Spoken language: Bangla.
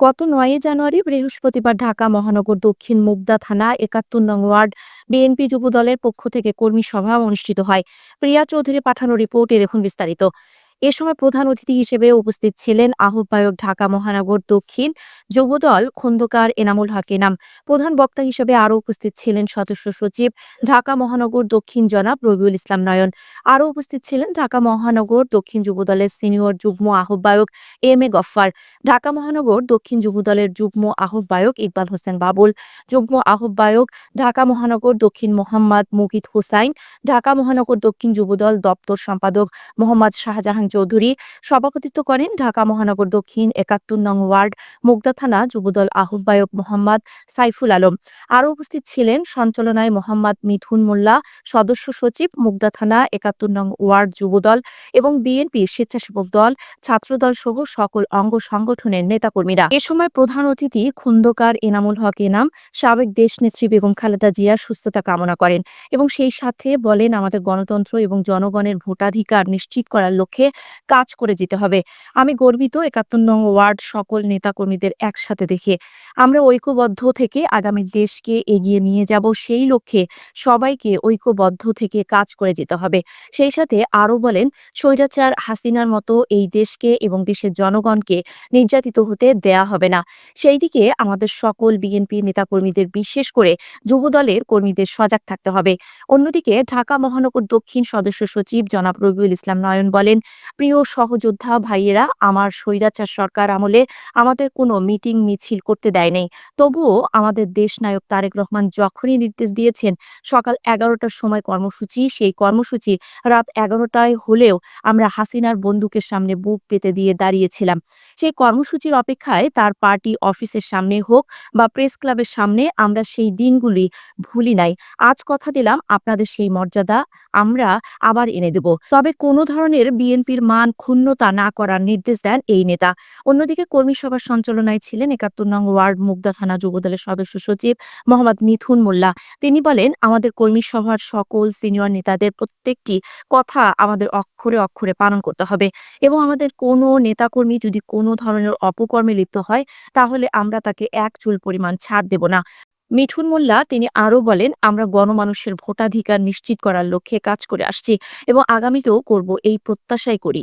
গত নয় জানুয়ারি বৃহস্পতিবার ঢাকা মহানগর দক্ষিণ মুগদা থানা একাত্তর নং ওয়ার্ড বিএনপি যুব দলের পক্ষ থেকে কর্মী সভা অনুষ্ঠিত হয়। প্রিয়া চৌধুরী পাঠানো রিপোর্টে দেখুন বিস্তারিত। এ সময় প্রধান অতিথি হিসেবে উপস্থিত ছিলেন আহ্বায়ক ঢাকা মহানগর দক্ষিণ যুবদল খন্দকার এনামুল হক এনাম প্রধান বক্তা হিসেবে আরও উপস্থিত ছিলেন সদস্য সচিব ঢাকা মহানগর দক্ষিণ জনাব রবিউল ইসলাম নয়ন। আরও উপস্থিত ছিলেন ঢাকা মহানগর দক্ষিণ যুবদলের সিনিয়র যুগ্ম আহ্বায়ক এম এ গফফার, ঢাকা মহানগর দক্ষিণ যুবদলের যুগ্ম আহ্বায়ক ইকবাল হোসেন বাবুল, যুগ্ম আহ্বায়ক ঢাকা মহানগর দক্ষিণ মোহাম্মদ মুকিত হুসাইন, ঢাকা মহানগর দক্ষিণ যুবদল দপ্তর সম্পাদক মোহাম্মদ শাহজাহান চৌধুরী সভাপতিত্ব করেন ঢাকা মহানগর দক্ষিণ একাত্তর নং ওয়ার্ড, মুগদা থানা, যুবদল আহ্বায়ক মোহাম্মদ সাইফুল আলম। আরও উপস্থিত ছিলেন সঞ্চালনায় মোহাম্মদ মিথুন মোল্লা, সদস্য সচিব মুগদা থানা, একাত্তর নং ওয়ার্ড, যুবদল এবং বিএনপি স্বেচ্ছাসেবক দল, ছাত্রদল সহ সকল অঙ্গ সংগঠনের নেতাকর্মীরা। এ সময় প্রধান অতিথি খন্দকার এনামুল হক এনাম, সাবেক দেশনেত্রী বেগম খালেদা জিয়ার সুস্থতা কামনা করেন এবং সেই সাথে বলেন, আমাদের গণতন্ত্র এবং জনগণের ভোটাধিকার নিশ্চিত করার লক্ষ্যে কাজ করে যেতে হবে। আমি গর্বিত একাত্তর নং ওয়ার্ড সকল নেতাকর্মীদের একসাথে দেখে। আমরা ঐক্যবদ্ধ থেকে আগামী দেশকে এগিয়ে নিয়ে যাব, সেই লক্ষ্যে সবাইকে ঐক্যবদ্ধ থেকে কাজ করে যেতে হবে। সেই সাথে আরও বলেন, স্বৈরাচার হাসিনার মতো এই দেশকে এবং দেশের জনগণকে নির্যাতিত হতে দেয়া হবে না। সেই দিকে আমাদের সকল বিএনপি নেতাকর্মীদের বিশেষ করে যুবদলের কর্মীদের সজাগ থাকতে হবে। অন্যদিকে ঢাকা মহানগর দক্ষিণ সদস্য সচিব জনাব রবিউল ইসলাম নয়ন বলেন প্রিয় সহযোদ্ধা ভাইয়েরা, আমার স্বৈরাচার সরকার আমলে আমাদের কোনো মিটিং মিছিল করতে দেয় নাই। তবুও আমাদের দেশ নায়ক তারেক রহমান যখনই নির্দেশ দিয়েছেন, সকাল এগারোটার সময় কর্মসূচি, সেই কর্মসূচি রাত এগারোটায় হলেও আমরা হাসিনার বন্দুকের সামনে বুক পেতে দিয়ে দাঁড়িয়েছিলাম। সেই কর্মসূচির অপেক্ষায় তার পার্টি অফিসের সামনে হোক বা প্রেস ক্লাবের সামনে আমরা সেই দিনগুলি ভুলি নাই। আজ কথা দিলাম, আপনাদের সেই মর্যাদা আমরা আবার এনে দেব। তবে কোনো ধরনের বিএনপির মান ক্ষুণ্ণতা না করার নির্দেশ দেন এই নেতা। অন্যদিকে কর্মী সভার সঞ্চালনায় ছিলেন একাত্তর নং ওয়ার্ড, মুগদা থানা যুবদলের সদস্য সচিব মোহাম্মদ মিথুন মোল্লা। তিনি বলেন, আমাদের কর্মী সভার সকল সিনিয়র নেতাদের প্রত্যেকটি কথা আমাদের অক্ষরে অক্ষরে পালন করতে হবে এবং আমাদের কোনো নেতাকর্মী যদি কোনো ধরনের অপকর্মে লিপ্ত হয়, তাহলে আমরা তাকে এক চুল পরিমাণ ছাড় দেব না। মিঠুন মোল্লা, তিনি আরও বলেন, আমরা গণমানুষের ভোটাধিকার নিশ্চিত করার লক্ষ্যে কাজ করে আসছি এবং আগামীতেও করব এই প্রত্যাশাই করি।